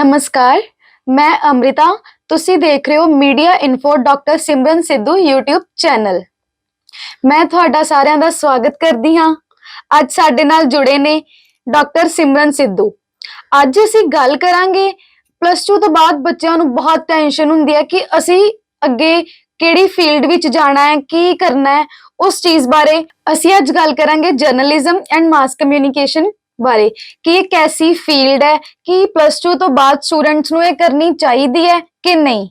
ਨਮਸਕਾਰ, ਮੈਂ ਅੰਮ੍ਰਿਤਾ, ਤੁਸੀਂ ਦੇਖ ਰਹੇ ਹੋ media info doctor Simran Sidhu YouTube channel. ਮੈਂ ਤੁਹਾਡਾ ਸਾਰਿਆਂ ਦਾ ਸਵਾਗਤ ਕਰਦੀ ਹਾਂ। ਅੱਜ ਸਾਡੇ ਨਾਲ ਜੁੜੇ ਨੇ ਡਾਕਟਰ ਸਿਮਰਨ ਸਿੱਧੂ। ਅੱਜ ਅਸੀਂ ਗੱਲ ਕਰਾਂਗੇ ਪਲੱਸ 2 ਤੋਂ ਬਾਅਦ ਬੱਚਿਆਂ ਨੂੰ ਬਹੁਤ ਟੈਨਸ਼ਨ ਹੁੰਦੀ ਹੈ ਕਿ ਅਸੀਂ ਅੱਗੇ ਕਿਹੜੀ ਫੀਲਡ ਵਿੱਚ ਜਾਣਾ ਹੈ, ਕੀ ਕਰਨਾ ਹੈ, ਉਸ ਚੀਜ਼ ਬਾਰੇ ਅਸੀਂ ਅੱਜ ਗੱਲ ਕਰਾਂਗੇ ਜਰਨਲਿਜ਼ਮ ਐਂਡ ਮਾਸ ਕਮਿਊਨੀਕੇਸ਼ਨ ਬਾਰੇ ਕਿ ਇਹ ਕੈਸੀ ਫੀਲਡ ਹੈ, ਕਿ ਪਲੱਸ 2 ਤੋਂ ਬਾਅਦ ਸਟੂਡੈਂਟਸ ਨੂੰ ਇਹ ਕਰਨੀ ਚਾਹੀਦੀ ਹੈ ਕਿ ਨਹੀਂ?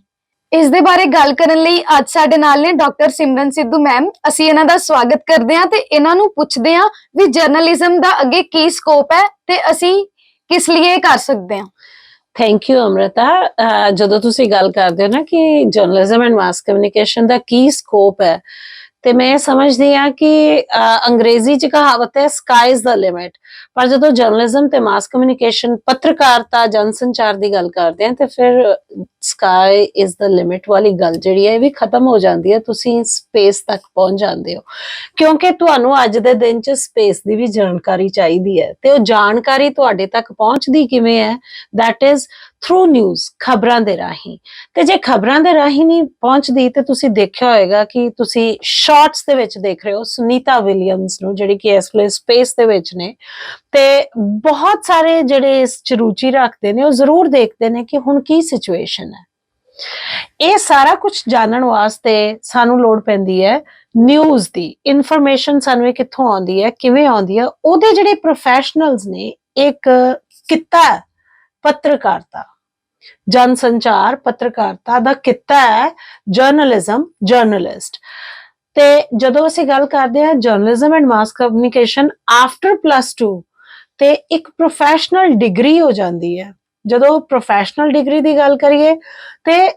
ਇਸ ਦੇ ਬਾਰੇ ਗੱਲ ਕਰਨ ਲਈ ਅੱਜ ਸਾਡੇ ਨਾਲ ਨੇ ਡਾਕਟਰ ਸਿਮਰਨ ਸਿੱਧੂ ਮੈਮ ਅਸੀਂ ਇਹਨਾਂ ਦਾ ਸਵਾਗਤ ਕਰਦੇ ਹਾਂ ਤੇ ਇਹਨਾਂ ਨੂੰ ਪੁੱਛਦੇ ਹਾਂ ਵੀ ਜਰਨਲਿਜ਼ਮ ਦਾ ਅੱਗੇ ਕੀ ਸਕੋਪ ਹੈ ਤੇ ਅਸੀਂ ਕਿਸ ਲਈ ਇਹ ਕਰ ਸਕਦੇ ਹਾਂ। Thank you Amrita. ਜਦੋਂ ਤੁਸੀਂ ਗੱਲ ਕਰਦੇ ਹੋ ਨਾ ਕਿ ਜਰਨਲਿਜ਼ਮ ਐਂਡ ਮਾਸ ਕਮਿਊਨੀਕੇਸ਼ਨ ਦਾ ਕੀ ਸਕੋਪ ਹੈ ਤੇ ਮੈਂ ਸਮਝਦੀ ਹਾਂ ਕਿ ਅੰਗਰੇਜ਼ੀ ਚ ਕਹਾਵਤ ਹੈ ਸਕਾਈ ਇਜ਼ ਦਾ ਲਿਮਿਟ ਪਰ ਜਦੋਂ ਜਰਨਲਿਜ਼ਮ ਤੇ ਮਾਸ ਕਮਿਊਨੀਕੇਸ਼ਨ ਪੱਤਰਕਾਰਤਾ, ਜਨਸੰਚਾਰ ਦੀ ਗੱਲ ਕਰਦੇ ਹਾਂ, ਤੇ ਫਿਰ ਸਕਾਈ ਇਜ਼ ਦਾ ਲਿਮਿਟ ਵਾਲੀ ਗੱਲ ਜਿਹੜੀ ਹੈ, ਇਹ ਵੀ ਖਤਮ ਹੋ ਜਾਂਦੀ ਹੈ। ਤੁਸੀਂ ਸਪੇਸ ਤੱਕ ਪਹੁੰਚ ਜਾਂਦੇ ਹੋ। ਕਿਉਂਕਿ ਤੁਹਾਨੂੰ ਅੱਜ ਦੇ ਦਿਨ ਚ ਸਪੇਸ ਦੀ ਵੀ ਜਾਣਕਾਰੀ ਚਾਹੀਦੀ ਹੈ। ਤੇ ਉਹ ਜਾਣਕਾਰੀ ਤੁਹਾਡੇ ਤੱਕ ਪਹੁੰਚਦੀ ਕਿਵੇਂ ਹੈ? That ਇਜ਼ ਥਰੂ ਨਿਊਜ਼ ਖਬਰਾਂ ਦੇ ਰਾਹੀਂ। ਤੇ ਜੇ ਖਬਰਾਂ ਦੇ ਰਾਹੀਂ ਨਹੀਂ ਪਹੁੰਚਦੀ, ਤੇ ਤੁਸੀਂ ਦੇਖਿਆ ਹੋਵੇਗਾ ਕਿ ਤੁਸੀਂ ਸ਼ਾਰਟਸ ਦੇ ਵਿੱਚ ਦੇਖ ਰਹੇ ਹੋ ਸੁਨੀਤਾ ਵਿਲੀਅਮਸ ਨੂੰ, ਜਿਹੜੀ ਕਿ ਇਸ ਵੇਲੇ ਸਪੇਸ ਦੇ ਵਿੱਚ ਨੇ। ਤੇ ਬਹੁਤ ਸਾਰੇ ਜਿਹੜੇ ਇਸ ਚ ਰੁਚੀ ਰੱਖਦੇ ਨੇ, ਉਹ ਜ਼ਰੂਰ ਦੇਖਦੇ ਨੇ ਕਿ ਹੁਣ ਕੀ ਸਿਚੁਏਸ਼ਨ ਹੈ। ਇਹ ਸਾਰਾ ਕੁਝ ਜਾਣਨ ਵਾਸਤੇ ਸਾਨੂੰ ਲੋੜ ਪੈਂਦੀ ਹੈ ਨਿਊਜ਼ ਦੀ। ਇਨਫੋਰਮੇਸ਼ਨ ਸਾਨੂੰ ਇਹ ਕਿੱਥੋਂ ਆਉਂਦੀ ਹੈ, ਕਿਵੇਂ ਆਉਂਦੀ ਹੈ, ਉਹਦੇ ਜਿਹੜੇ ਪ੍ਰੋਫੈਸ਼ਨਲਸ ਨੇ, ਇੱਕ ਕਿੱਤਾ ਪੱਤਰਕਾਰਤਾ ਜਨ ਸੰਚਾਰ ਪੱਤਰਕਾਰਤਾ ਦਾ ਕਿੱਤਾ ਹੈ ਜਰਨਲਿਜ਼ਮ ਜਰਨਲਿਸਟ ਤੇ ਜਦੋਂ ਅਸੀਂ ਗੱਲ ਕਰਦੇ ਹਾਂ journalism and mass communication after plus 2 ਤੇ ਇੱਕ ਪ੍ਰੋਫੈਸ਼ਨਲ ਡਿਗਰੀ ਹੋ ਜਾਂਦੀ ਹੈ। ਜਦੋਂ ਪ੍ਰੋਫੈਸ਼ਨਲ ਡਿਗਰੀ ਦੀ ਗੱਲ ਕਰੀਏ, ਤੇ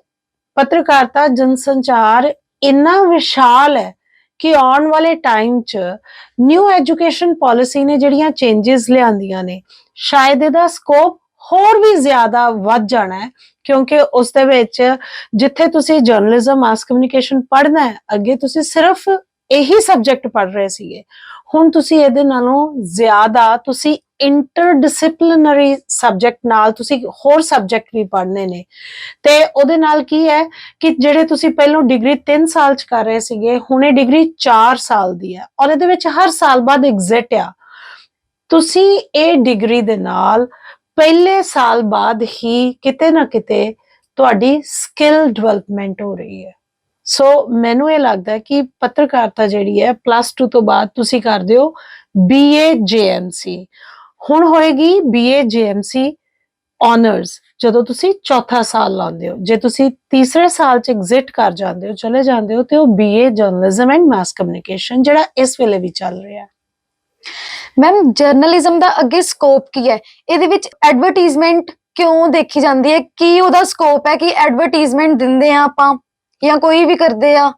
ਪੱਤਰਕਾਰਤਾ ਜਨ ਸੰਚਾਰ ਇੰਨਾ ਵਿਸ਼ਾਲ ਹੈ ਕਿ ਆਉਣ ਵਾਲੇ ਟਾਈਮ 'ਚ ਨਿਊ ਐਜੂਕੇਸ਼ਨ ਪਾਲਿਸੀ ਨੇ ਜਿਹੜੀਆਂ ਚੇਂਜਸ ਲਿਆਂਦੀਆਂ ਨੇ, ਸ਼ਾਇਦ ਇਹਦਾ ਸਕੋਪ ਹੋਰ ਵੀ ਜ਼ਿਆਦਾ ਵੱਧ ਜਾਣਾ ਹੈ, ਕਿਉਂਕਿ ਉਸ ਦੇ ਵਿੱਚ ਜਿੱਥੇ ਤੁਸੀਂ ਜਰਨਲਿਜ਼ਮ ਮਾਸ ਕਮਿਊਨੀਕੇਸ਼ਨ ਪੜ੍ਹਨਾ ਹੈ, ਅੱਗੇ ਤੁਸੀਂ ਸਿਰਫ ਇਹੀ ਸਬਜੈਕਟ ਪੜ੍ਹ ਰਹੇ ਸੀਗੇ। ਹੁਣ ਤੁਸੀਂ ਇਹਦੇ ਨਾਲੋਂ ਜ਼ਿਆਦਾ ਤੁਸੀਂ ਇੰਟਰਡਿਸਪਲਿਨਰੀ ਸਬਜੈਕਟ ਨਾਲ ਤੁਸੀਂ ਹੋਰ ਸਬਜੈਕਟ ਵੀ ਪੜ੍ਹਨੇ ਨੇ। ਤੇ ਉਹਦੇ ਨਾਲ ਕੀ ਹੈ ਕਿ ਜਿਹੜੇ ਤੁਸੀਂ ਪਹਿਲਾਂ ਡਿਗਰੀ 3 ਸਾਲ ਚ ਕਰ ਰਹੇ ਸੀਗੇ, ਹੁਣ ਇਹ ਡਿਗਰੀ 4 ਸਾਲ ਦੀ ਹੈ ਔਰ ਇਹਦੇ ਵਿੱਚ ਹਰ ਸਾਲ ਬਾਅਦ ਐਗਜ਼ਿਟ ਆ। ਤੁਸੀਂ ਇਹ ਡਿਗਰੀ ਦੇ ਨਾਲ ਪਹਿਲੇ ਸਾਲ ਬਾਅਦ ਹੀ ਕਿਤੇ ਨਾ ਕਿਤੇ ਤੁਹਾਡੀ ਸਕਿੱਲ ਡਿਵੈਲਪਮੈਂਟ ਹੋ ਰਹੀ ਹੈ। ਸੋ ਮੈਨੂੰ ਇਹ ਲੱਗਦਾ ਕਿ ਪੱਤਰਕਾਰਤਾ ਜਿਹੜੀ ਹੈ ਪਲੱਸ 2 ਤੋਂ ਬਾਅਦ ਤੁਸੀਂ ਕਰਦੇ ਹੋ BA JMC ਹੁਣ ਹੋਏਗੀ BA JMC ਆਨਰਸ ਜਦੋਂ ਤੁਸੀਂ ਚੌਥਾ ਸਾਲ ਲਾਉਂਦੇ ਹੋ। ਜੇ ਤੁਸੀਂ ਤੀਸਰੇ ਸਾਲ ਚ ਐਗਜ਼ਿਟ ਕਰ ਜਾਂਦੇ ਹੋ, ਚਲੇ ਜਾਂਦੇ ਹੋ, ਤੇ ਉਹ BA journalism and mass communication ਜਿਹੜਾ ਇਸ ਵੇਲੇ ਵੀ ਚੱਲ ਰਿਹਾ ਹੈ। ਮੈਮ ਜਰਨਲਿਜ਼ਮ ਦਾ ਅੱਗੇ ਸਕੋਪ ਕੀ ਹੈ? ਇਹਦੇ ਵਿੱਚ ਐਡਵਰਟਾਈਜ਼ਮੈਂਟ ਕਿਉਂ ਦੇਖੀ ਜਾਂਦੀ ਹੈ? ਕੀ ਉਹਦਾ ਸਕੋਪ ਹੈ ਕਿ ਐਡਵਰਟਾਈਜ਼ਮੈਂਟ ਦਿੰਦੇ ਆ ਆਪਾਂ ਜਾਂ ਕੋਈ ਵੀ ਕਰਦੇ ਆ?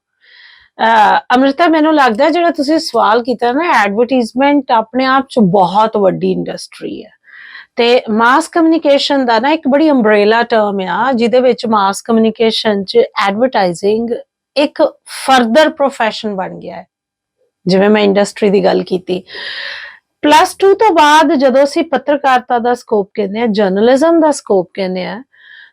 ਅਹ ਅਮ੍ਰਿਤਾ, ਮੈਨੂੰ ਲੱਗਦਾ ਜਿਹੜਾ ਤੁਸੀਂ ਸਵਾਲ ਕੀਤਾ ਨਾ ਐਡਵਰਟਾਈਜ਼ਮੈਂਟ ਆਪਣੇ ਆਪ ਚ ਬਹੁਤ ਵੱਡੀ ਇੰਡਸਟਰੀ ਹੈ। ਤੇ ਮਾਸ ਕਮਿਊਨੀਕੇਸ਼ਨ ਦਾ ਨਾ ਇੱਕ ਬੜੀ ਅੰਬ੍ਰੇਲਾ ਟਰਮ ਆ, ਜਿਹਦੇ ਵਿੱਚ ਮਾਸ ਕਮਿਊਨੀਕੇਸ਼ਨ ਚ ਐਡਵਰਟਾਈਜ਼ਿੰਗ ਇੱਕ ਫਰਦਰ ਪ੍ਰੋਫੈਸ਼ਨ ਬਣ ਗਿਆ ਹੈ। ਜਿਵੇਂ ਮੈਂ ਇੰਡਸਟਰੀ ਦੀ ਗੱਲ ਕੀਤੀ। ਪਲੱਸ 2 ਤੋਂ ਬਾਅਦ ਜਦੋਂ ਅਸੀਂ ਪੱਤਰਕਾਰਤਾ ਦਾ ਸਕੋਪ ਕਹਿੰਦੇ ਆ ਜਰਨਲਿਜ਼ਮ ਦਾ ਸਕੋਪ ਕਹਿੰਦੇ ਆ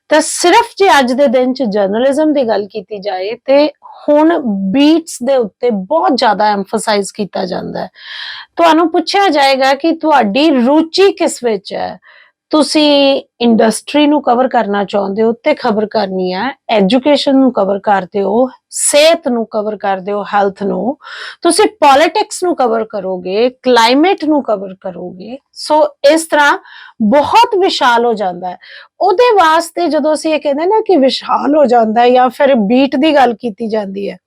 ਤਾਂ ਸਿਰਫ ਜੇ ਅੱਜ ਦੇ ਦਿਨ ਚ ਜਰਨਲਿਜ਼ਮ ਦੀ ਗੱਲ ਕੀਤੀ ਜਾਏ, ਤੇ ਹੁਣ ਬੀਟਸ ਦੇ ਉੱਤੇ ਬਹੁਤ ਜ਼ਿਆਦਾ ਐਮਫਸਾਈਜ਼ ਕੀਤਾ ਜਾਂਦਾ ਹੈ। ਤੁਹਾਨੂੰ ਪੁੱਛਿਆ ਜਾਏਗਾ ਕਿ ਤੁਹਾਡੀ ਰੁਚੀ ਕਿਸ ਵਿੱਚ ਹੈ? ਤੁਸੀਂ ਇੰਡਸਟਰੀ ਨੂੰ ਕਵਰ ਕਰਨਾ ਚਾਹੁੰਦੇ ਹੋ ਤੇ ਖਬਰ ਕਰਨੀ ਹੈ ਐਜੂਕੇਸ਼ਨ ਨੂੰ ਕਵਰ ਕਰਦੇ ਹੋ, ਸਿਹਤ ਨੂੰ ਕਵਰ ਕਰਦੇ ਹੋ ਹੈਲਥ ਨੂੰ, ਤੁਸੀਂ ਪੋਲਿਟਿਕਸ ਨੂੰ ਕਵਰ ਕਰੋਗੇ ਕਲਾਈਮੇਟ ਨੂੰ ਕਵਰ ਕਰੋਗੇ ਸੋ ਇਸ ਤਰ੍ਹਾਂ ਬਹੁਤ ਵਿਸ਼ਾਲ ਹੋ ਜਾਂਦਾ ਹੈ। ਉਹਦੇ ਵਾਸਤੇ ਜਦੋਂ ਅਸੀਂ ਇਹ ਕਹਿੰਦੇ ਨਾ ਕਿ ਵਿਸ਼ਾਲ ਹੋ ਜਾਂਦਾ ਜਾਂ ਫਿਰ ਬੀਟ ਦੀ ਗੱਲ ਕੀਤੀ ਜਾਂਦੀ ਹੈ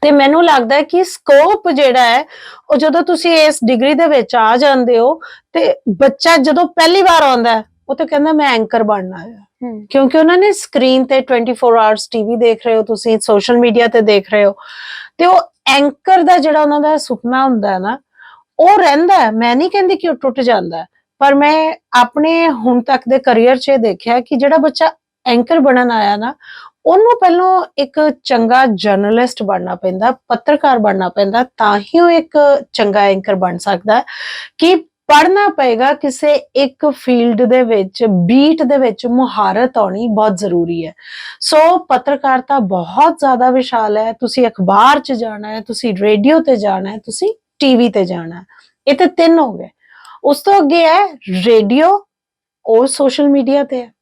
ਤੇ ਮੈਨੂੰ ਲੱਗਦਾ ਹੈ ਕਿ ਸਕੋਪ ਜਿਹੜਾ ਹੈ ਉਹ ਜਦੋਂ ਤੁਸੀਂ ਇਸ ਡਿਗਰੀ ਦੇ ਵਿੱਚ ਆ ਜਾਂਦੇ ਹੋ ਤੇ ਬੱਚਾ ਜਦੋਂ ਪਹਿਲੀ ਵਾਰ ਆਉਂਦਾ ਉਹ ਤਾਂ ਕਹਿੰਦਾ ਮੈਂ ਐਂਕਰ ਬਣਨਾ ਹੈ। ਕਿਉਂਕਿ ਉਹਨਾਂ ਨੇ ਸਕਰੀਨ ਤੇ 24 ਆਵਰਸ ਟੀਵੀ ਦੇਖ ਰਹੇ ਹੋ ਤੁਸੀਂ ਸੋਸ਼ਲ ਮੀਡੀਆ ਤੇ ਦੇਖ ਰਹੇ ਹੋ। ਤੇ ਉਹ ਐਂਕਰ ਦਾ ਜਿਹੜਾ ਉਹਨਾਂ ਦਾ ਸੁਪਨਾ ਹੁੰਦਾ ਹੈ ਨਾ ਉਹ ਰਹਿੰਦਾ ਹੈ। ਮੈਂ ਨਹੀਂ ਕਹਿੰਦੀ ਕਿ ਉਹ ਟੁੱਟ ਜਾਂਦਾ ਹੈ ਪਰ ਮੈਂ ਆਪਣੇ ਹੁਣ ਤੱਕ ਦੇ ਕੈਰੀਅਰ 'ਚ ਇਹ ਦੇਖਿਆ ਕਿ ਜਿਹੜਾ ਬੱਚਾ ਐਂਕਰ ਬਣਨ ਆਇਆ ਨਾ ਉਹਨੂੰ ਪਹਿਲਾਂ ਇੱਕ ਚੰਗਾ ਜਰਨਲਿਸਟ ਬਣਨਾ ਪੈਂਦਾ, ਪੱਤਰਕਾਰ ਬਣਨਾ ਪੈਂਦਾ, ਤਾਂ ਹੀ ਉਹ ਇੱਕ ਚੰਗਾ ਐਂਕਰ ਬਣ ਸਕਦਾ ਕਿ ਪੜਨਾ ਪਏਗਾ ਕਿਸੇ ਇੱਕ ਫੀਲਡ ਦੇ ਵਿੱਚ ਬੀਟ ਦੇ ਵਿੱਚ ਮੁਹਾਰਤ ਆਉਣੀ ਬਹੁਤ ਜ਼ਰੂਰੀ ਹੈ। ਸੋ ਪੱਤਰਕਾਰਤਾ ਬਹੁਤ ਜ਼ਿਆਦਾ ਵਿਸ਼ਾਲ ਹੈ। ਤੁਸੀਂ ਅਖਬਾਰ 'ਚ ਜਾਣਾ ਹੈ, ਤੁਸੀਂ ਰੇਡੀਓ ਤੇ ਜਾਣਾ ਹੈ, ਤੁਸੀਂ ਟੀਵੀ ਤੇ ਜਾਣਾ ਹੈ। ਇਹ ਤੇ ਤਿੰਨ ਹੋ ਗਏ। ਉਸ ਤੋਂ ਅੱਗੇ ਹੈ ਰੇਡੀਓ ਉਹ ਸੋਸ਼ਲ ਮੀਡੀਆ ਤੇ ਹੈ।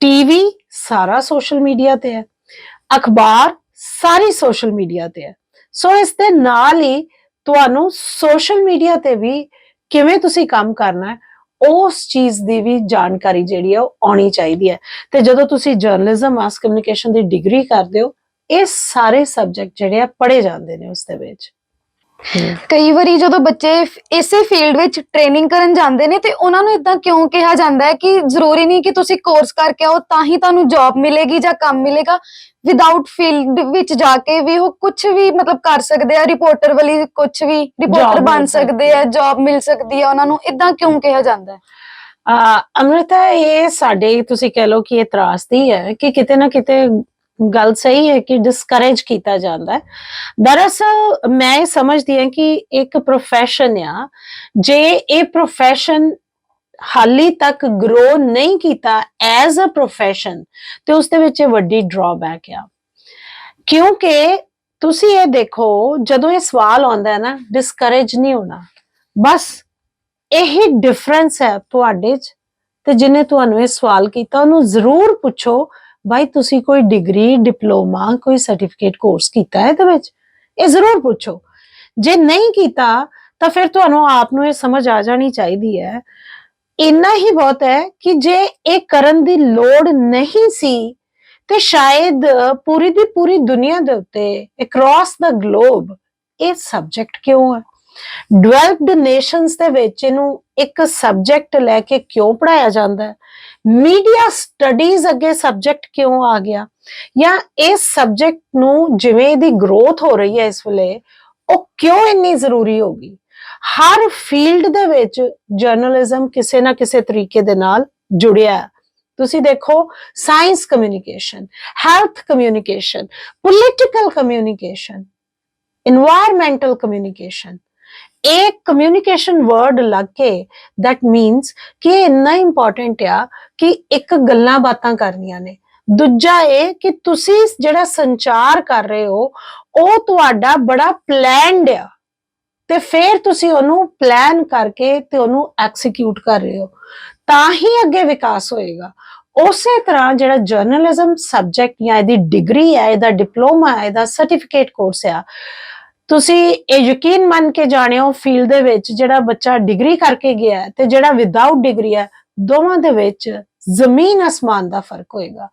ਟੀਵੀ ਸਾਰਾ ਸੋਸ਼ਲ ਮੀਡੀਆ ਤੇ ਹੈ, ਅਖਬਾਰ ਸਾਰੀ ਸੋਸ਼ਲ ਮੀਡੀਆ ਤੇ ਹੈ। ਸੋ ਇਸ ਦੇ ਨਾਲ ਹੀ ਤੁਹਾਨੂੰ ਸੋਸ਼ਲ ਮੀਡੀਆ ਤੇ ਵੀ ਕਿਵੇਂ ਤੁਸੀਂ ਕੰਮ ਕਰਨਾ ਹੈ, ਉਸ ਚੀਜ਼ ਦੀ ਵੀ ਜਾਣਕਾਰੀ ਜਿਹੜੀ ਹੈ ਉਹ ਆਉਣੀ ਚਾਹੀਦੀ ਹੈ। ਤੇ ਜਦੋਂ ਤੁਸੀਂ ਜਰਨਲਿਜ਼ਮ ਮਾਸ ਕਮਿਊਨੀਕੇਸ਼ਨ ਦੀ ਡਿਗਰੀ ਕਰਦੇ ਹੋ, ਇਹ ਸਾਰੇ ਸਬਜੈਕਟ ਜਿਹੜੇ ਆ ਪੜ੍ਹੇ ਜਾਂਦੇ ਨੇ ਉਸ ਦੇ ਵਿੱਚ। ਕਈ ਵਾਰੀ ਜਦੋਂ ਬੱਚੇ ਇਸੇ ਫੀਲਡ ਵਿੱਚ ਟ੍ਰੇਨਿੰਗ ਕਰਨ ਜਾਂਦੇ ਨੇ ਤੇ ਉਹਨਾਂ ਨੂੰ ਇਦਾਂ ਕਿਉਂ ਕਿਹਾ ਜਾਂਦਾ ਹੈ ਕਿ ਜ਼ਰੂਰੀ ਨਹੀਂ ਕਿ ਤੁਸੀਂ ਕੋਰਸ ਕਰਕੇ ਆਓ ਤਾਂ ਹੀ ਤੁਹਾਨੂੰ ਜੌਬ ਮਿਲੇਗੀ ਜਾਂ ਕੰਮ ਮਿਲੇਗਾ। ਵਿਦਆਊਟ ਫੀਲਡ ਵਿੱਚ ਜਾ ਕੇ ਵੀ ਉਹ ਕੁਝ ਵੀ ਮਤਲਬ ਕਰ ਸਕਦੇ ਆ ਰਿਪੋਰਟਰ ਵਾਲੀ ਕੁਝ ਵੀ ਰਿਪੋਰਟਰ ਬਣ ਸਕਦੀ ਆ ਜੌਬ ਮਿਲ ਸਕਦੀ ਆ ਉਹਨਾਂ ਨੂੰ ਇਦਾਂ ਕਿਉਂ ਕਿਹਾ ਜਾਂਦਾ ਹੈ? ਅਮ੍ਰਿਤਾ ਇਹ ਸਾਡੇ ਤੁਸੀਂ ਕਹਿ ਲਓ ਕਿ ਇਹ ਤਰਾਸਦੀ ਹੈ ਕਿ ਕਿਤੇ ਨਾ ਕਿਤੇ ਗੱਲ ਸਹੀ ਹੈ ਕਿ ਡਿਸਕਰੇਜ ਕੀਤਾ ਜਾਂਦਾ ਹੈ। ਦਰਅਸਲ ਮੈਂ ਇਹ ਸਮਝਦੀ ਹਾਂ ਕਿ ਇੱਕ profession ਆ, ਜੇ ਇਹ profession ਹਾਲੀ ਤੱਕ ਗਰੋ ਨਹੀਂ ਕੀਤਾ ਐਜ਼ ਅ profession, ਤੇ ਉਸ ਦੇ ਵਿੱਚ ਇਹ ਵੱਡੀ ਡਰਾਬੈਕ ਆ। ਕਿਉਂਕਿ ਤੁਸੀਂ ਇਹ ਦੇਖੋ, ਜਦੋਂ ਇਹ ਸਵਾਲ ਆਉਂਦਾ ਹੈ ਨਾ ਡਿਸਕਰੇਜ ਨਹੀਂ ਹੋਣਾ, ਬਸ ਇਹੀ ਡਿਫਰੈਂਸ ਹੈ ਤੁਹਾਡੇ 'ਚ, ਤੇ ਜਿਨੇ ਤੁਹਾਨੂੰ ਇਹ ਸਵਾਲ ਕੀਤਾ, ਉਹਨੂੰ ਜ਼ਰੂਰ ਪੁੱਛੋ ਬਾਈ, ਤੁਸੀਂ ਕੋਈ ਡਿਗਰੀ, ਡਿਪਲੋਮਾ, ਕੋਈ ਸਰਟੀਫਿਕੇਟ ਕੋਰਸ ਕੀਤਾ ਹੈ ਇਹਦੇ ਵਿੱਚ? ਇਹ ਜ਼ਰੂਰ ਪੁੱਛੋ। ਜੇ ਨਹੀਂ ਕੀਤਾ, ਤਾਂ ਫਿਰ ਤੁਹਾਨੂੰ ਆਪ ਨੂੰ ਇਹ ਸਮਝ ਆ ਜਾਣੀ ਚਾਹੀਦੀ ਹੈ। ਇੰਨਾ ਹੀ ਬਹੁਤ ਹੈ ਕਿ ਜੇ ਇਹ ਕਰਨ ਦੀ ਲੋੜ ਨਹੀਂ ਸੀ, ਤੇ ਸ਼ਾਇਦ ਪੂਰੀ ਦੀ ਪੂਰੀ ਦੁਨੀਆ ਦੇ ਉੱਤੇ ਅਕ੍ਰੋਸ ਦਾ ਗਲੋਬ ਇਹ ਸਬਜੈਕਟ ਕਿਉਂ ਹੈ? ਡਿਵੈਲਪਡ ਨੇਸ਼ਨਸ ਦੇ ਵਿੱਚ ਇਹਨੂੰ ਇੱਕ ਸਬਜੈਕਟ ਲੈ ਕੇ ਕਿਉਂ ਪੜਾਇਆ ਜਾਂਦਾ ਹੈ? ਮੀਡੀਆ ਸਟੱਡੀਜ਼ ਅੱਗੇ ਸਬਜੈਕਟ ਕਿਉਂ ਆ ਗਿਆ? ਜਾਂ ਇਸ ਸਬਜੈਕਟ ਨੂੰ ਜਿਵੇਂ ਇਹਦੀ ਗਰੋਥ ਹੋ ਰਹੀ ਹੈ ਇਸ ਵੇਲੇ, ਉਹ ਕਿਉਂ ਇੰਨੀ ਜ਼ਰੂਰੀ ਹੋ ਗਈ? ਹਰ ਫੀਲਡ ਦੇ ਵਿੱਚ ਜਰਨਲਿਜ਼ਮ ਕਿਸੇ ਨਾ ਕਿਸੇ ਤਰੀਕੇ ਦੇ ਨਾਲ ਜੁੜਿਆ ਤੁਸੀਂ ਦੇਖੋ science communication health communication political communication environmental communication ਇਹ ਕਮਿਊਨੀਕੇਸ਼ਨ ਵਰਡ ਲੱਗ ਕੇ ਦੈਟ ਮੀਨਸ ਕਿ ਇਹ ਇੰਨਾ ਇੰਪੋਰਟੈਂਟ ਆ ਕਿ ਇੱਕ ਗੱਲਾਂ ਬਾਤਾਂ ਕਰਨੀਆਂ ਨੇ ਦੂਜਾ ਇਹ ਕਿ ਤੁਸੀਂ ਜਿਹੜਾ ਸੰਚਾਰ ਕਰ ਰਹੇ ਹੋ ਉਹ ਤੁਹਾਡਾ ਬੜਾ ਪਲਾਨਡ ਆ ਤੇ ਫਿਰ ਤੁਸੀਂ ਉਹਨੂੰ ਪਲਾਨ ਕਰਕੇ ਤੇ ਉਹਨੂੰ ਐਕਸੀਕਿਊਟ ਕਰ ਰਹੇ ਹੋ ਤਾਂ ਹੀ ਅੱਗੇ ਵਿਕਾਸ ਹੋਏਗਾ ਉਸੇ ਤਰ੍ਹਾਂ ਜਿਹੜਾ ਜਰਨਲਿਜ਼ਮ ਸਬਜੈਕਟ ਜਾਂ ਇਹਦੀ ਡਿਗਰੀ ਹੈ ਇਹਦਾ ਡਿਪਲੋਮਾ ਹੈ ਇਹਦਾ ਸਰਟੀਫਿਕੇਟ ਕੋਰਸ ਆ ਤੁਸੀਂ ਇਹ ਯਕੀਨ ਮੰਨ ਕੇ ਜਾਣਿਓ ਫੀਲਡ ਦੇ ਵਿੱਚ ਜਿਹੜਾ ਬੱਚਾ ਡਿਗਰੀ ਕਰਕੇ ਗਿਆ ਹੈ ਤੇ ਜਿਹੜਾ ਵਿਦਆਊਟ ਡਿਗਰੀ ਹੈ, ਦੋਵਾਂ ਦੇ ਵਿੱਚ ਜ਼ਮੀਨ ਅਸਮਾਨ ਦਾ ਫ਼ਰਕ ਹੋਏਗਾ।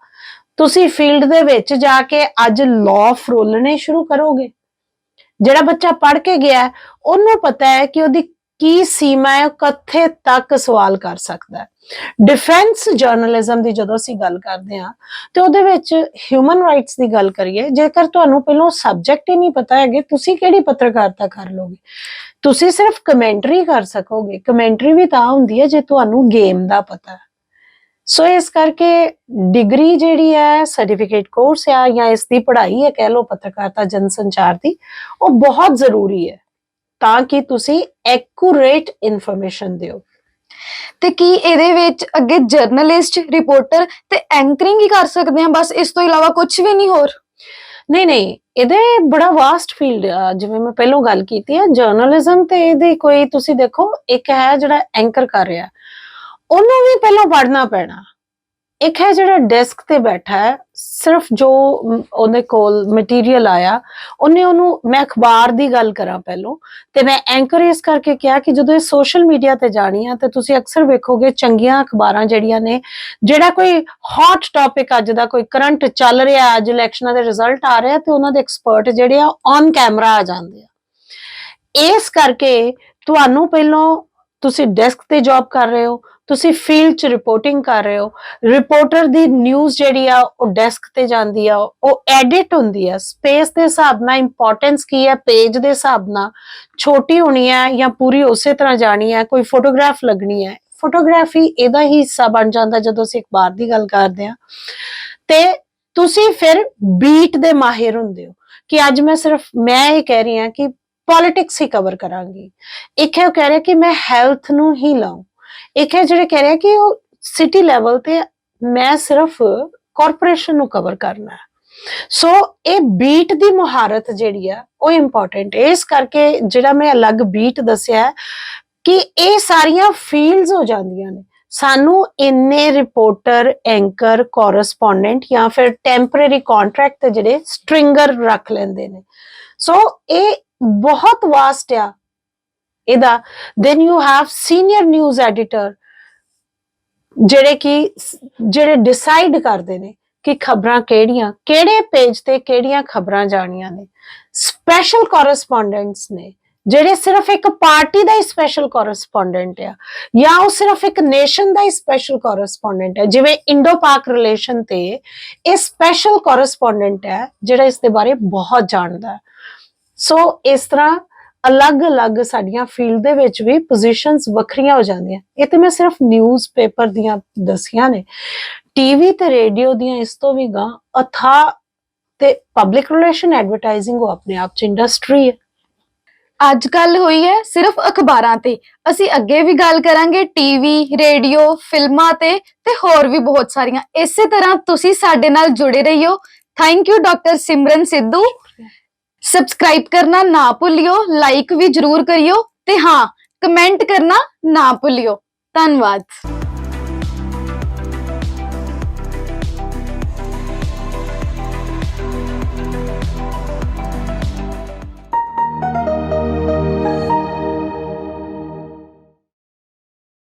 ਤੁਸੀਂ ਫੀਲਡ ਦੇ ਵਿੱਚ ਜਾ ਕੇ ਅੱਜ ਲਾਅ ਫਰੋਲਣੇ ਸ਼ੁਰੂ ਕਰੋਗੇ। ਜਿਹੜਾ ਬੱਚਾ ਪੜ੍ਹ ਕੇ ਗਿਆ ਉਹਨੂੰ ਪਤਾ ਹੈ ਕਿ ਉਹਦੀ ਕੀ ਸੀਮਾ ਹੈ, ਉਹ ਕਿੱਥੇ ਤੱਕ ਸਵਾਲ ਕਰ ਸਕਦਾ ਹੈ। ਡਿਫੈਂਸ ਜਰਨਲਿਜ਼ਮ ਦੀ ਜਦੋਂ ਅਸੀਂ ਗੱਲ ਕਰਦੇ ਹਾਂ, ਤੇ ਉਹਦੇ ਵਿੱਚ ਹਿਊਮਨ ਰਾਈਟਸ ਦੀ ਗੱਲ ਕਰੀਏ, ਜੇਕਰ ਤੁਹਾਨੂੰ ਪਹਿਲਾਂ ਸਬਜੈਕਟ ਹੀ ਨਹੀਂ ਪਤਾ ਹੈਗੇ, ਤੁਸੀਂ ਕਿਹੜੀ ਪੱਤਰਕਾਰਤਾ ਕਰ ਲੋਗੇ ਤੁਸੀਂ ਸਿਰਫ ਕਮੈਂਟਰੀ ਕਰ ਸਕੋਗੇ। ਕਮੈਂਟਰੀ ਵੀ ਤਾਂ ਹੁੰਦੀ ਹੈ ਜੇ ਤੁਹਾਨੂੰ ਗੇਮ ਦਾ ਪਤਾ। ਸੋ ਇਸ ਕਰਕੇ ਡਿਗਰੀ ਜਿਹੜੀ ਹੈ ਸਰਟੀਫਿਕੇਟ ਕੋਰਸ ਆ ਜਾਂ ਇਸ ਦੀ ਪੜ੍ਹਾਈ ਹੈ, ਕਹਿ ਲਓ ਪੱਤਰਕਾਰਤਾ ਜਨ ਸੰਚਾਰ ਦੀ, ਉਹ ਬਹੁਤ ਜ਼ਰੂਰੀ ਹੈ। ਤਾਂ ਕਿ ਤੁਸੀਂ ਐਕੂਰੇਟ ਇਨਫੋਰਮੇਸ਼ਨ ਦਿਓ। ਤੇ ਕੀ ਇਹਦੇ ਵਿੱਚ ਅੱਗੇ ਜਰਨਲਿਸਟ ਰਿਪੋਰਟਰ ਤੇ ਐਂਕਰਿੰਗ ਹੀ ਕਰ ਸਕਦੇ ਆ ਬਸ ਇਸ ਤੋਂ ਇਲਾਵਾ ਕੁਝ ਵੀ ਨਹੀਂ ਹੋਰ? ਨਹੀਂ ਨਹੀਂ ਇਹਦੇ ਬੜਾ ਵਾਸਟ ਫੀਲਡ ਆ। ਜਿਵੇਂ ਮੈਂ ਪਹਿਲਾਂ ਗੱਲ ਕੀਤੀ ਹੈ ਜਰਨਲਿਜ਼ਮ ਤੇ ਇਹਦੀ ਕੋਈ ਤੁਸੀਂ ਦੇਖੋ ਇੱਕ ਹੈ ਜਿਹੜਾ ਐਂਕਰ ਕਰ ਰਿਹਾ। ਉਹਨੂੰ ਵੀ ਪਹਿਲਾਂ ਪੜ੍ਹਨਾ ਪੈਣਾ। ਇੱਕ ਹੈ ਜਿਹੜਾ ਡੈਸਕ ਤੇ ਬੈਠਾ ਹੈ, ਸਿਰਫ ਜੋ ਉਹਦੇ ਕੋਲ ਮਟੀਰੀਅਲ ਆਇਆ, ਉਹਨੇ ਉਹਨੂੰ, ਮੈਂ ਅਖਬਾਰ ਦੀ ਗੱਲ ਕਰਾਂ ਪਹਿਲੋਂ, ਤੇ ਮੈਂ ਐਂਕਰ ਇਸ ਕਰਕੇ ਕਿਹਾ ਕਿ ਜਦੋਂ ਇਹ ਸੋਸ਼ਲ ਮੀਡੀਆ ਤੇ ਜਾਣੀ ਆ, ਤੇ ਤੁਸੀਂ ਅਕਸਰ ਵੇਖੋਗੇ ਚੰਗੀਆਂ ਅਖਬਾਰਾਂ ਜਿਹੜੀਆਂ ਨੇ, ਜਿਹੜਾ ਕੋਈ ਹੌਟ ਟਾਪਿਕ ਅੱਜ ਦਾ ਕੋਈ ਕਰੰਟ ਚੱਲ ਰਿਹਾ, ਅੱਜ ਇਲੈਕਸ਼ਨਾਂ ਦੇ ਰਿਜ਼ਲਟ ਆ ਰਿਹਾ ਆ ਤੇ ਉਹਨਾਂ ਦੇ ਐਕਸਪਰਟ ਜਿਹੜੇ ਆ ਔਨ ਕੈਮਰਾ ਆ ਜਾਂਦੇ ਆ। ਇਸ ਕਰਕੇ ਤੁਹਾਨੂੰ ਪਹਿਲੋਂ ਤੁਸੀਂ ਡੈਸਕ ਤੇ ਜੌਬ ਕਰ ਰਹੇ ਹੋ ਤੁਸੀਂ ਫੀਲਡ 'ਚ ਰਿਪੋਰਟਿੰਗ ਕਰ ਰਹੇ ਹੋ। ਰਿਪੋਰਟਰ ਦੀ ਨਿਊਜ਼ ਜਿਹੜੀ ਆ, ਉਹ ਡੈਸਕ ਤੇ ਜਾਂਦੀ ਆ। ਉਹ ਐਡਿਟ ਹੁੰਦੀ ਆ। ਸਪੇਸ ਦੇ ਹਿਸਾਬ ਨਾਲ ਇੰਪੋਰਟੈਂਸ ਕੀ ਹੈ ਪੇਜ ਦੇ ਹਿਸਾਬ ਨਾਲ। ਛੋਟੀ ਹੋਣੀ ਹੈ ਜਾਂ ਪੂਰੀ ਉਸੇ ਤਰ੍ਹਾਂ ਜਾਣੀ ਹੈ ਕੋਈ ਫੋਟੋਗ੍ਰਾਫ ਲੱਗਣੀ ਹੈ ਫੋਟੋਗ੍ਰਾਫੀ ਇਹਦਾ ਹੀ ਹਿੱਸਾ ਬਣ ਜਾਂਦਾ ਜਦੋਂ ਅਸੀਂ ਅਖਬਾਰ ਦੀ ਗੱਲ ਕਰਦੇ ਹਾਂ। ਤੇ ਤੁਸੀਂ ਫਿਰ ਬੀਟ ਦੇ ਮਾਹਿਰ ਹੁੰਦੇ ਹੋ ਕਿ ਅੱਜ ਮੈਂ ਸਿਰਫ, ਮੈਂ ਇਹ ਕਹਿ ਰਹੀ ਹਾਂ ਕਿ ਪੋਲਿਟਿਕਸ ਹੀ ਕਵਰ ਕਰਾਂਗੀ। ਇੱਕ ਹੈ ਉਹ ਕਹਿ ਰਿਹਾ ਕਿ ਮੈਂ ਹੈਲਥ ਨੂੰ ਹੀ ਲਾਉਂ ਇੱਕ ਹੈ ਜਿਹੜੇ ਕਹਿ ਰਿਹਾ ਕਿ ਉਹ ਸਿਟੀ ਲੈਵਲ ਤੇ ਮੈਂ ਸਿਰਫ ਕਾਰਪੋਰੇਸ਼ਨ ਨੂੰ ਕਵਰ ਕਰਨਾ ਹੈ। ਸੋ ਇਹ ਬੀਟ ਦੀ ਮੁਹਾਰਤ ਜਿਹੜੀ ਆ, ਉਹ ਇੰਪੋਰਟੈਂਟ ਹੈ। ਇਸ ਕਰਕੇ ਜਿਹੜਾ ਮੈਂ ਅਲੱਗ ਬੀਟ ਦੱਸਿਆ ਕਿ ਇਹ ਸਾਰੀਆਂ ਫੀਲਡਸ ਹੋ ਜਾਂਦੀਆਂ ਨੇ। ਸਾਨੂੰ ਇੰਨੇ ਰਿਪੋਰਟਰ ਐਂਕਰ ਕੋਰਸਪੋਂਡੈਂਟ ਜਾਂ ਫਿਰ ਟੈਂਪਰੇਰੀ ਕੰਟਰੈਕਟ ਤੇ ਜਿਹੜੇ ਸਟ੍ਰਿੰਗਰ ਰੱਖ ਲੈਂਦੇ ਨੇ। ਸੋ ਇਹ ਬਹੁਤ ਵਾਸਟ ਆ। ਇਹਦਾ then you have senior news editor ਜਿਹੜੇ ਕਿ ਜਿਹੜੇ ਡਿਸਾਈਡ ਕਰਦੇ ਨੇ ਕਿ ਖਬਰਾਂ ਕਿਹੜੀਆਂ, ਕਿਹੜੇ ਪੇਜ ਤੇ ਕਿਹੜੀਆਂ ਖਬਰਾਂ ਜਾਣੀਆਂ ਨੇ। ਸਪੈਸ਼ਲ ਕੋਰਸਪੋਂਡੈਂਟਸ ਨੇ, ਜਿਹੜੇ ਸਿਰਫ ਇੱਕ ਪਾਰਟੀ ਦਾ ਹੀ ਸਪੈਸ਼ਲ ਕੋਰਸਪੋਂਡੈਂਟ ਆ, ਜਾਂ ਉਹ ਸਿਰਫ ਇੱਕ ਨੇਸ਼ਨ ਦਾ ਹੀ ਸਪੈਸ਼ਲ ਕੋਰਸਪੋਂਡੈਂਟ ਹੈ ਜਿਵੇਂ ਇੰਡੋ ਪਾਕ ਰਿਲੇਸ਼ਨ ਤੇ ਇਹ ਸਪੈਸ਼ਲ ਕੋਰਸਪੋਂਡੈਂਟ ਹੈ, ਜਿਹੜਾ ਇਸ ਦੇ ਬਾਰੇ ਬਹੁਤ ਜਾਣਦਾ। ਸੋ ਇਸ ਤਰ੍ਹਾਂ ਅਲੱਗ-ਅਲੱਗ ਸਾਡੀਆਂ ਫੀਲਡ ਦੇ ਵਿੱਚ ਵੀ ਪੋਜੀਸ਼ਨਸ ਵੱਖਰੀਆਂ ਹੋ ਜਾਂਦੀਆਂ। ਇਹ ਤੇ ਮੈਂ ਸਿਰਫ ਨਿਊਜ਼ਪੇਪਰ ਦੀਆਂ ਦਸੀਆਂ ਨੇ। ਟੀਵੀ ਤੇ ਰੇਡੀਓ ਦੀਆਂ ਇਸ ਤੋਂ ਵੀ ਗਾਂ ਅਥਾ ਤੇ ਪਬਲਿਕ ਰਿਲੇਸ਼ਨ ਐਡਵਰਟਾਈਜ਼ਿੰਗ ਉਹ ਆਪਣੇ ਆਪ ਚ ਇੰਡਸਟਰੀ ਹੈ। ਅੱਜ ਗੱਲ ਹੋਈ ਹੈ ਸਿਰਫ ਅਖਬਾਰਾਂ ਤੇ। ਅਸੀਂ ਅੱਗੇ ਵੀ ਗੱਲ ਕਰਾਂਗੇ ਟੀਵੀ ਰੇਡੀਓ ਫਿਲਮਾਂ ਤੇ ਤੇ ਹੋਰ ਵੀ ਬਹੁਤ ਸਾਰੀਆਂ। ਇਸੇ ਤਰ੍ਹਾਂ ਤੁਸੀਂ ਸਾਡੇ ਨਾਲ ਜੁੜੇ ਰਹੀਓ। Thank you doctor Simran Sidhu subscribe ਕਰਨਾ ਨਾ ਭੁੱਲਿਓ ਲਾਈਕ ਵੀ ਜਰੂਰ ਕਰਿਓ ਤੇ ਹਾਂ ਕਮੈਂਟ ਕਰਨਾ ਨਾ ਭੁੱਲਿਓ। ਧੰਨਵਾਦ।